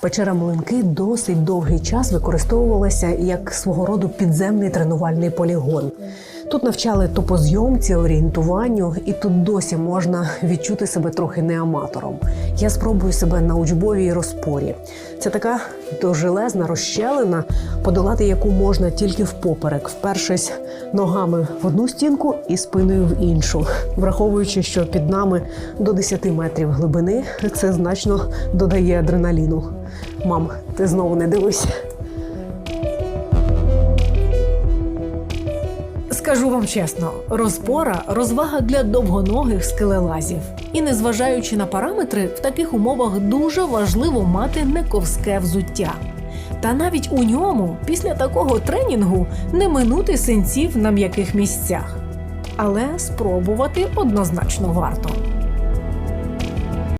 Печера Млинки досить довгий час використовувалася як свого роду підземний тренувальний полігон. Тут навчали топозйомці, орієнтуванню, і тут досі можна відчути себе трохи не аматором. Я спробую себе на учбовій розпорі. Це така довжелезна розщелина, подолати яку можна тільки впоперек, впершись ногами в одну стінку і спиною в іншу, враховуючи, що під нами до 10 метрів глибини, це значно додає адреналіну. Мам, ти знову не дивись. Скажу вам чесно, розпора розвага для довгоногих скелелазів. І незважаючи на параметри, в таких умовах дуже важливо мати не ковське взуття. Та навіть у ньому, після такого тренінгу, не минути синців на м'яких місцях. Але спробувати однозначно варто.